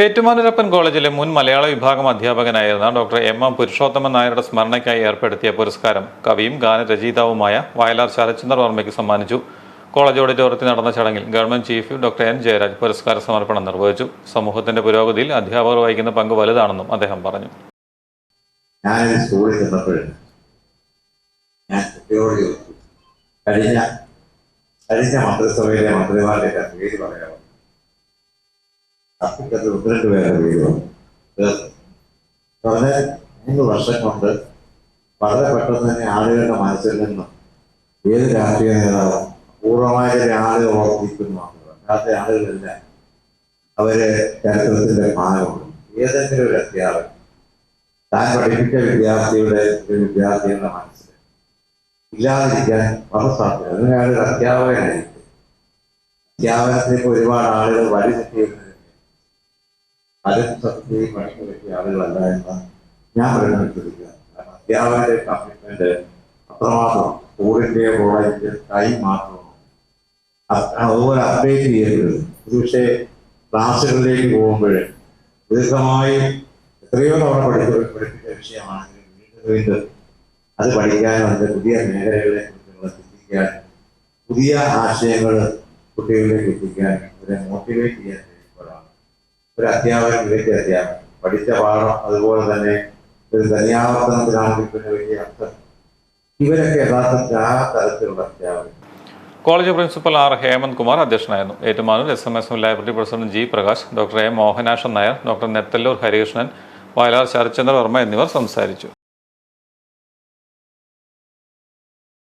ഏറ്റുമാനൂരപ്പൻ കോളേജിലെ മുൻ മലയാള വിഭാഗം അധ്യാപകനായിരുന്ന ഡോക്ടർ എം എം പുരുഷോത്തമൻ നായരുടെ സ്മരണയ്ക്കായി ഏർപ്പെടുത്തിയ പുരസ്കാരം കവിയും ഗാനരചയിതാവുമായ വയലാർ ശരത്ചന്ദ്ര വർമ്മയ്ക്ക് സമ്മാനിച്ചു. കോളേജ് ഓഡിറ്റോറിയത്തിൽ നടന്ന ചടങ്ങിൽ government chief doctor N Jayaraj പുരസ്കാര സമർപ്പണം നിർവഹിച്ചു. സമൂഹത്തിന്റെ പുരോഗതിയിൽ അധ്യാപകർ വഹിക്കുന്ന പങ്ക് വലുതാണെന്നും അദ്ദേഹം പറഞ്ഞു. ഞാൻ സ്കൂളിൽ ചെന്നപ്പോൾ കഴിഞ്ഞ കഴിഞ്ഞ മന്ത്രിസഭയിലെ മന്ത്രിമാരുടെ പേര് പറയാമോ? മുപ്പത്തിരണ്ട് പേരുടെ പേര് വളരെ മൂന്ന് വർഷം കൊണ്ട് വളരെ പെട്ടെന്ന് തന്നെ ആളുകളുടെ മനസ്സിൽ നിന്നും ഏത് രാഷ്ട്രീയ നേതാവും പൂർണമായ ആളുകൾ ഓർമ്മിക്കുന്നു അല്ലാത്ത ആളുകളെല്ലാം. അവർ ചരിത്രത്തിന്റെ ഭാഗമാണ് ഏതെങ്കിലും ഒരു അധ്യാപകൻ താൻ പഠിപ്പിച്ച വിദ്യാർത്ഥിയുടെ ഒരു വിദ്യാർത്ഥിയുടെ മനസ്സിൽ ഇല്ലാതിരിക്കാൻ വളരെ സാധ്യത. അതിനൊരു അധ്യാപകനായിരിക്കും. അധ്യാപനത്തിലേക്ക് ഒരുപാട് ആളുകൾ വഴി തെറ്റിയിരുന്നത് പറ്റിയ ആളുകളല്ല എന്ന് ഞാൻ പറയുന്നത് കാരണം കമ്മിറ്റ്മെന്റ് അത്രമാത്രം സ്കൂളിന്റെ കോളേജിന്റെ ടൈം മാത്രമാണ്. അത് അതുപോലെ അപ്ഡേറ്റ് ചെയ്യരുത് ഒരുപക്ഷെ ക്ലാസ്സുകളിലേക്ക് പോകുമ്പോൾ ദീർഘമായി എത്രയോ തവണ പഠിച്ച പഠിപ്പിച്ച വിഷയമാണെങ്കിലും വീണ്ടും വീണ്ടും അത് പഠിക്കാനും പുതിയ മേഖലകളെ കുറിച്ചുള്ള ചിന്തിക്കാൻ പുതിയ ആശയങ്ങൾ കുട്ടികളിലേക്ക് എത്തിക്കാൻ അവരെ മോട്ടിവേറ്റ് ചെയ്യാൻ ഒരു അധ്യാപകൻ മികച്ച അധ്യാപകൻ പഠിച്ച പാഠം അതുപോലെ തന്നെ ഒരു ധന്യാവർത്തനത്തിനാണെങ്കിൽ പിന്നെ വലിയ അർത്ഥം. ഇവരൊക്കെ യഥാർത്ഥത്തിൽ ആ തരത്തിലുള്ള അധ്യാപകൻ. College principal R Hemant Kumar അധ്യക്ഷനായിരുന്നു. Ettumanoor S M S M library president G Prakash doctor A Mohanasan Nair doctor Nethallur Harikrishnan Vayalar Sarathchandra Varma എന്നിവർ സംസാരിച്ചു.